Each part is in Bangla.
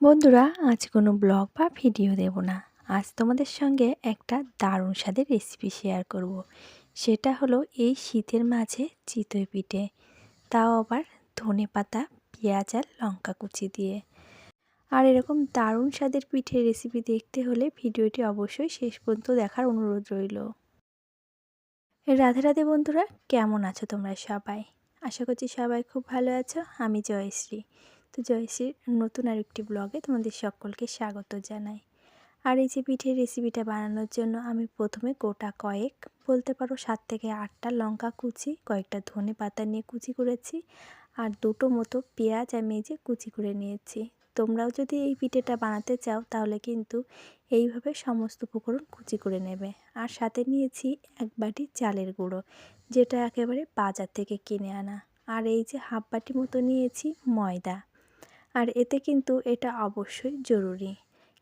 বন্ধুরা, আজ কোনো ব্লগ বা ভিডিও দেব না। আজ তোমাদের সঙ্গে একটা দারুণ স্বাদের রেসিপি শেয়ার করব। সেটা হলো এই শীতের মাঝে চিতই পিঠে, তাও আবার ধনে পাতা, পেঁয়াজ আর লঙ্কা কুচি দিয়ে। আর এরকম দারুণ স্বাদের পিঠে রেসিপি দেখতে হলে ভিডিওটি অবশ্যই শেষ পর্যন্ত দেখার অনুরোধ রইল। রাধে রাধে বন্ধুরা, কেমন আছো তোমরা সবাই? আশা করছি সবাই খুব ভালো আছো। আমি জয়শ্রী। তো জয়শ্রীর নতুন আর একটি ব্লগে তোমাদের সকলকে স্বাগত জানাই। আর এই যে পিঠের রেসিপিটা বানানোর জন্য আমি প্রথমে গোটা কয়েক, বলতে পারো সাত থেকে আটটা লঙ্কা কুচি, কয়েকটা ধনে পাতা নিয়ে কুচি করেছি আর দুটো মতো পেঁয়াজ আমি এই যে কুচি করে নিয়েছি। তোমরাও যদি এই পিঠেটা বানাতে চাও তাহলে কিন্তু এইভাবে সমস্ত উপকরণ কুচি করে নেবে। আর সাথে নিয়েছি এক বাটি চালের গুঁড়ো, যেটা একেবারে বাজার থেকে কিনে আনা। আর এই যে হাফ বাটি মতো নিয়েছি ময়দা। আর এতে কিন্তু এটা অবশ্যই জরুরি।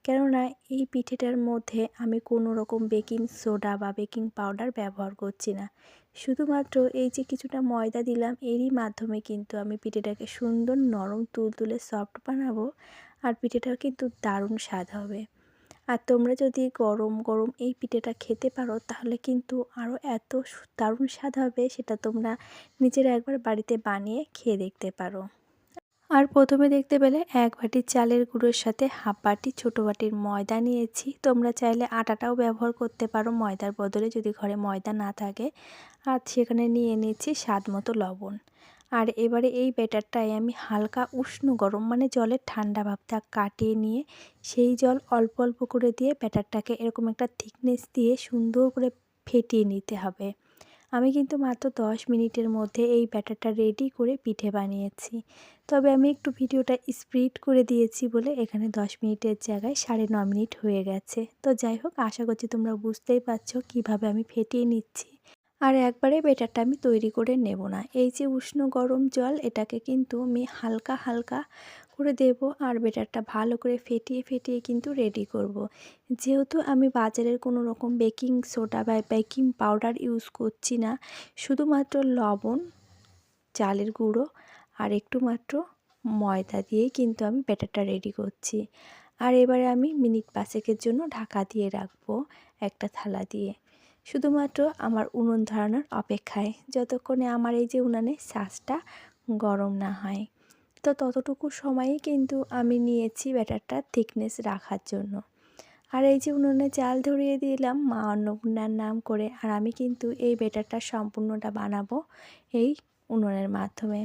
কেননা এই পিঠেটার মধ্যে আমি কোনো রকম বেকিং সোডা বা বেকিং পাউডার ব্যবহার করছি না। শুধুমাত্র এই যে কিছুটা ময়দা দিলাম, এরই মাধ্যমে কিন্তু আমি পিঠেটাকে সুন্দর নরম তুলতুলে সফট বানাবো আর পিঠেটাও কিন্তু দারুণ স্বাদ হবে। আর তোমরা যদি গরম গরম এই পিঠেটা খেতে পারো, তাহলে কিন্তু আরও এত দারুণ স্বাদ হবে, সেটা তোমরা নিজেরা একবার বাড়িতে বানিয়ে খেয়ে দেখতে পারো। আর প্রথমে দেখতে পেলে এক বাটি চালের গুঁড়োর সাথে হাফ বাটি ছোটো বাটির ময়দা নিয়েছি। তোমরা চাইলে আটাটাও ব্যবহার করতে পারো ময়দার বদলে যদি ঘরে ময়দা না থাকে। আর সেখানে নিয়ে নিয়েছি স্বাদ মতো লবণ। আর এবারে এই ব্যাটারটায় আমি হালকা উষ্ণ গরম মানে জলের ঠান্ডা ভাবটা কাটিয়ে নিয়ে সেই জল অল্প অল্প করে দিয়ে ব্যাটারটাকে এরকম একটা থিকনেস দিয়ে সুন্দর করে ফেটিয়ে নিতে হবে। আমি কিন্তু মাত্র দশ মিনিটের মধ্যে এই ব্যাটারটা রেডি করে পিঠে বানিয়েছি। তবে আমি একটু ভিডিওটা স্পিড করে দিয়েছি বলে এখানে দশ মিনিটের জায়গায় সাড়ে ন মিনিট হয়ে গেছে। তো যাই হোক, আশা করছি তোমরা বুঝতেই পারছ কীভাবে আমি ফেটিয়ে নিচ্ছি। আর একবারে ব্যাটারটা আমি তৈরি করে নেব না। এই যে উষ্ণ গরম জল, এটাকে কিন্তু আমি হালকা হালকা করে দেব আর বেটারটা ভালো করে ফেটিয়ে ফেটিয়ে কিন্তু রেডি করব। যেহেতু আমি বাজারের কোনো রকম বেকিং সোডা বা বেকিং পাউডার ইউজ করছি না, শুধুমাত্র লবণ, চালের গুঁড়ো আর একটু মাত্র ময়দা দিয়েই কিন্তু আমি ব্যাটারটা রেডি করছি। আর এবারে আমি মিনিট পাঁচেকের জন্য ঢাকা দিয়ে রাখব একটা থালা দিয়ে। শুধুমাত্র আমার উনুন ধরানোর অপেক্ষায়, যতক্ষণে আমার এই যে উনানে শ্বাসটা গরম না হয়। তো ততটুকু সময়ই কিন্তু আমি নিয়েছি ব্যাটারটা থিকনেস রাখার জন্য। আর এই যে উনুনে চাল ধরিয়ে দিলাম, মা অন্নপূর্ণার নাম করে, আর আমি কিন্তু এই ব্যাটারটা সম্পূর্ণটা বানাবো এই উনুনের মাধ্যমে।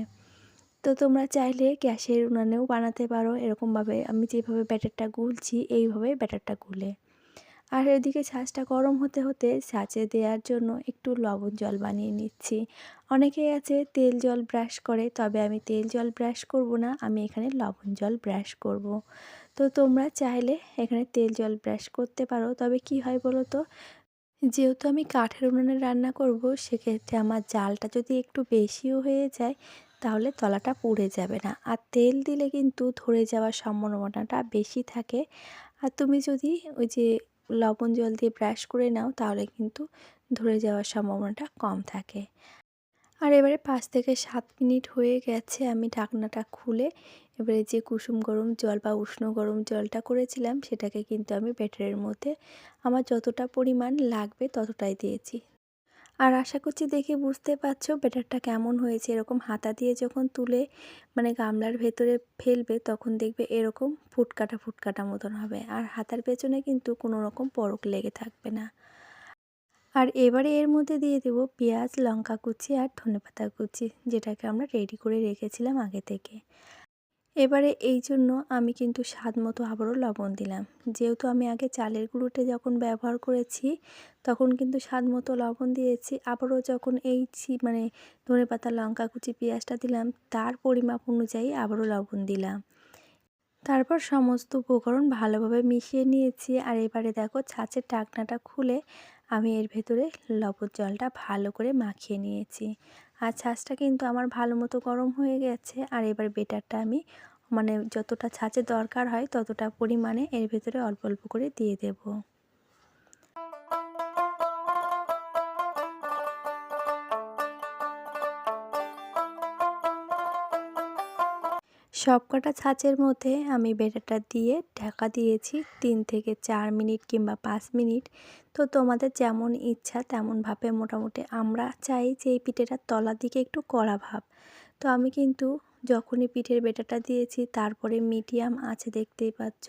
তো তোমরা চাইলে গ্যাসের উনানেও বানাতে পারো, এরকমভাবে আমি যেভাবে ব্যাটারটা গুলছি, এইভাবে ব্যাটারটা গুলে। আর এদিকে ছাঁচটা গরম হতে হতে ছাঁচে দেওয়ার জন্য একটু লবণ জল বানিয়ে নিচ্ছি। অনেকেই আছে তেল জল ব্রাশ করে, তবে আমি তেল জল ব্রাশ করব না, আমি এখানে লবণ জল ব্রাশ করব। তো তোমরা চাইলে এখানে তেল জল ব্রাশ করতে পারো, তবে কি হয় বলো তো? যেহেতু আমি কাঠের উনুনে রান্না করব, সেক্ষেত্রে আমার জালটা যদি একটু বেশিও হয়ে যায়, তাহলে তলাটা পুড়ে যাবে না। আর তেল দিলে কিন্তু ধরে যাওয়ার সম্ভাবনাটা বেশি থাকে। আর তুমি যদি ওই যে লবণ জল দিয়ে ব্রাশ করে নাও, তাহলে কিন্তু ধরে যাওয়ার সম্ভাবনাটা কম থাকে। আর এবারে পাঁচ থেকে সাত মিনিট হয়ে গেছে আমি ঢাকনাটা খুলে। এবারে যে কুসুম গরম জল বা উষ্ণ গরম জলটা করেছিলাম, সেটাকে কিন্তু আমি ব্যাটারের মধ্যে আমার যতটা পরিমাণ লাগবে ততটাই দিয়েছি। আর আশা করছি দেখে বুঝতে পারছ ব্যাটারটা কেমন হয়েছে। এরকম হাতা দিয়ে যখন তুলে মানে গামলার ভেতরে ফেলবে, তখন দেখবে এরকম ফুটকাটা ফুটকাটা মতন হবে। আর হাতার পেছনে কিন্তু কোনো রকম পরক লেগে থাকবে না। আর এবারে এর মধ্যে দিয়ে দেব পেঁয়াজ, লঙ্কা কুচি আর ধনেপাতা কুচি, যেটাকে আমরা রেডি করে রেখেছিলাম আগে থেকে। এবারে এই জন্য আমি কিন্তু স্বাদ মতো আবারও লবণ দিলাম। যেহেতু আমি আগে চালের গুঁড়োতে যখন ব্যবহার করেছি, তখন কিন্তু স্বাদ মতো লবণ দিয়েছি। আবারও যখন এই মানে ধনে পাতা, লঙ্কা কুচি, পেঁয়াজটা দিলাম, তার পরিমাপ অনুযায়ী আবারও লবণ দিলাম। তারপর সমস্ত উপকরণ ভালোভাবে মিশিয়ে নিয়েছি। আর এবারে দেখো ছাঁচের টাকনাটা খুলে আমি এর ভেতরে লবণ জলটা ভালো করে মাখিয়ে নিয়েছি। আর ছাঁচটা কিন্তু আমার ভালো মতো গরম হয়ে গেছে। আর এবার বেটারটা আমি মানে যতটা ছাঁচের দরকার হয় ততটা পরিমাণে এর ভেতরে অল্প অল্প করে দিয়ে দেব। সবকটা ছাঁচের মধ্যে আমি বেটাটা দিয়ে ঢাকা দিয়েছি তিন থেকে চার মিনিট কিংবা পাঁচ মিনিট। তো তোমাদের যেমন ইচ্ছা তেমনভাবে মোটামুটি আমরা চাই যে এই পিঠেটার তলার দিকে একটু কড়া ভাব। তো আমি কিন্তু যখনই পিঠের বেটাটা দিয়েছি তারপরে মিডিয়াম আছে দেখতেই পাচ্ছ।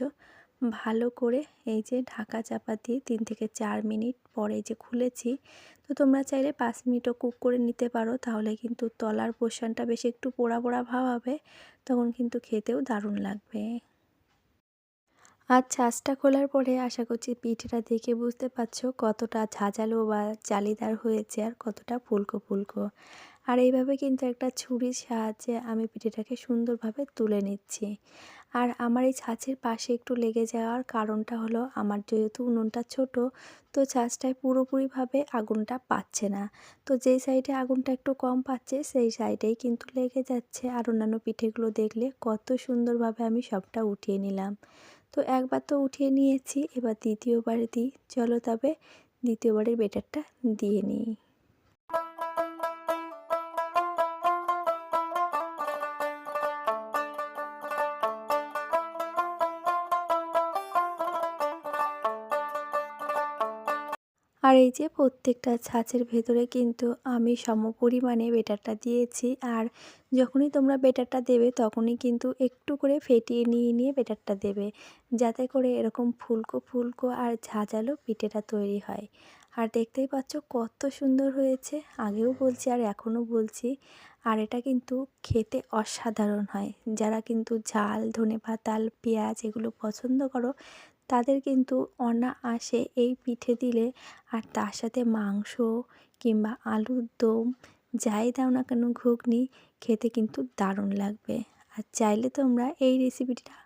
ভালো করে এই যে ঢাকা চাপা দিয়ে তিন থেকে চার মিনিট পরে যে খুলেছি তো তোমরা চাইলে পাঁচ মিনিটও কুক করে নিতে পারো, তাহলে কিন্তু তলার পোর্শনটা বেশি একটু পোড়া পোড়া ভাব হবে, তখন কিন্তু খেতেও দারুণ লাগবে। আর ছাঁচটা খোলার পরে আশা করছি পিঠেটা দেখে বুঝতে পারছ কতটা ঝাঁঝালো বা জালিদার হয়েছে আর কতটা ফুলকো ফুলকো। আর এইভাবে কিন্তু একটা ছুরির সাহায্যে আমি পিঠেটাকে সুন্দরভাবে তুলে নিচ্ছি। আর আমার এই ছাঁচের পাশে একটু লেগে যাওয়ার কারণটা হলো আমার যেহেতু উনুনটা ছোট, তো ছাঁচটায় পুরোপুরিভাবে আগুনটা পাচ্ছে না। তো যেই সাইডে আগুনটা একটু কম পাচ্ছে, সেই সাইডেই কিন্তু লেগে যাচ্ছে আর অন্যান্য পিঠেগুলো দেখলে কত সুন্দরভাবে আমি সবটা উঠিয়ে নিলাম। তো একবার তো উঠিয়ে নিয়েছি, এবার দ্বিতীয়বার দিই। চলো তবে দ্বিতীয়বারের বেটারটা দিয়ে নিই। এই যে প্রত্যেকটা ছাঁচের ভেতরে কিন্তু আমি সম পরিমাণে বেটারটা দিয়েছি। আর যখনই তোমরা বেটারটা দেবে তখনই কিন্তু একটু করে ফেটিয়ে নিয়ে নিয়ে বেটারটা দেবে। যাতে করে এরকম ফুলকো ফুলকো আর ঝাঁঝালো পিঠেটা তৈরি হয়। আর দেখতেই পাচ্ছ কত সুন্দর হয়েছে। আগেও বলছি আর এখনও বলছি। আর এটা কিন্তু খেতে অসাধারণ হয়। যারা কিন্তু ঝাল ধনে পাতাল পেঁয়াজ এগুলো পছন্দ করো তাদের কিন্তু অনায়াসে এই পিঠে দিলে আর তার সাথে মাংস কিংবা আলুর দম, যাই দাও না কেন ঘুগনি খেতে কিন্তু দারুণ লাগবে। আর চাইলে তোমরা এই রেসিপিটা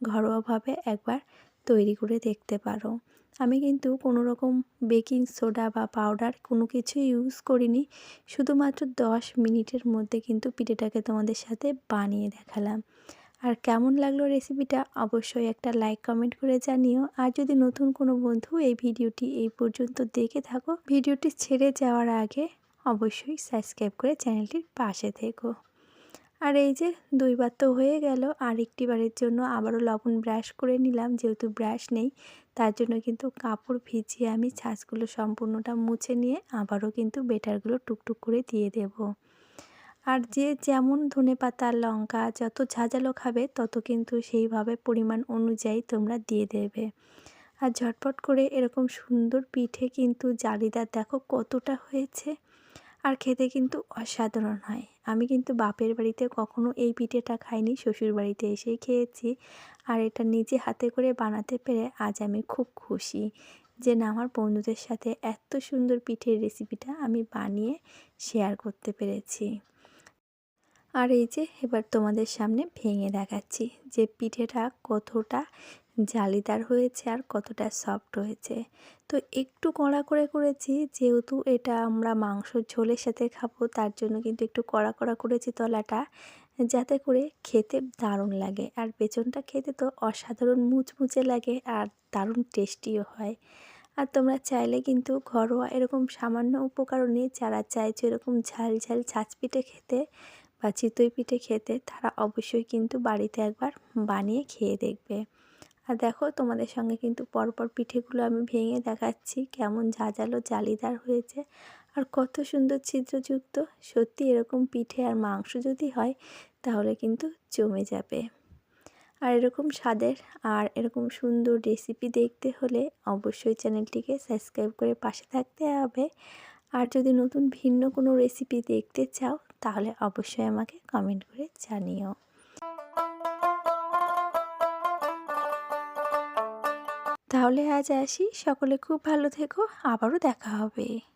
ঘরোয়াভাবে একবার তৈরি করে দেখতে পারো। আমি কিন্তু কোনো রকম বেকিং সোডা বা পাউডার কোনো কিছু ইউজ করিনি। শুধুমাত্র দশ মিনিটের মধ্যে কিন্তু পিঠেটাকে তোমাদের সাথে বানিয়ে দেখালাম। আর কেমন লাগল রেসিপিটা অবশ্যই একটা লাইক কমেন্ট করে জানিও। আর যদি নতুন কোনো বন্ধু এই ভিডিওটি এই পর্যন্ত দেখে থাকো ভিডিওটি ছেড়ে যাওয়ার আগে অবশ্যই সাবস্ক্রাইব করে চ্যানেলটির পাশে থেকো। আর এই যে দুইবার তো হয়ে গেল, আর একটি বারের জন্য আবারও লবণ ব্রাশ করে নিলাম, যেহেতু ব্রাশ নেই, তার জন্য কিন্তু কাপড় ভিজিয়ে আমি ছাঁচগুলো সম্পূর্ণটা মুছে নিয়ে আবারও কিন্তু বেটারগুলো টুকটুক করে দিয়ে দেবো। আর যে যেমন ধনে পাতা, লঙ্কা যত ঝাঁঝালো খাবে, তত কিন্তু সেইভাবে পরিমাণ অনুযায়ী তোমরা দিয়ে দেবে। আর ঝটপট করে এরকম সুন্দর পিঠে কিন্তু জালিদার দেখো কতটা হয়েছে। আর খেতে কিন্তু অসাধারণ হয়। আমি কিন্তু বাপের বাড়িতে কখনো এই পিঠেটা খাইনি, শ্বশুর বাড়িতে এসেই খেয়েছি। আর এটা নিজে হাতে করে বানাতে পেরে আজ আমি খুব খুশি যে না, আমার বন্ধুদের সাথে এত সুন্দর পিঠের রেসিপিটা আমি বানিয়ে শেয়ার করতে পেরেছি। আর এই যে এবার তোমাদের সামনে ভেঙে দেখাচ্ছি যে পিঠেটা কতটা জালিদার হয়েছে আর কতটা সফট হয়েছে। তো একটু কড়া করে করেছি, যেহেতু এটা আমরা মাংস ঝোলের সাথে খাব, তার জন্য কিন্তু একটু কড়া কড়া করেছি তলাটা, যাতে করে খেতে দারুণ লাগে। আর পেছনটা খেতে তো অসাধারণ মুচমুচে লাগে আর দারুণ টেস্টিও হয়। আর তোমরা চাইলে কিন্তু ঘরোয়া এরকম সামান্য উপকরণে, যারা চাইছো এরকম ঝাল ঝাল ছাঁচ পিঠে খেতে বা চিতই পিঠে খেতে তারা অবশ্যই কিন্তু বাড়িতে একবার বানিয়ে খেয়ে দেখবে। আর দেখো তোমাদের সঙ্গে কিন্তু পরপর পিঠেগুলো আমি ভেঙে দেখাচ্ছি, কেমন ঝাঁঝালো জালিদার হয়েছে আর কত সুন্দর ছিদ্রযুক্ত। সত্যি এরকম পিঠে আর মাংস যদি হয় তাহলে কিন্তু জমে যাবে। আর এরকম স্বাদের আর এরকম সুন্দর রেসিপি দেখতে হলে অবশ্যই চ্যানেলটিকে সাবস্ক্রাইব করে পাশে থাকতে হবে। আর যদি নতুন ভিন্ন কোনো রেসিপি দেখতে চাও তাহলে অবশ্যই আমাকে কমেন্ট করে জানিও। তাহলে আজ আসি। সকলে খুব ভালো থেকো। আবারও দেখা হবে।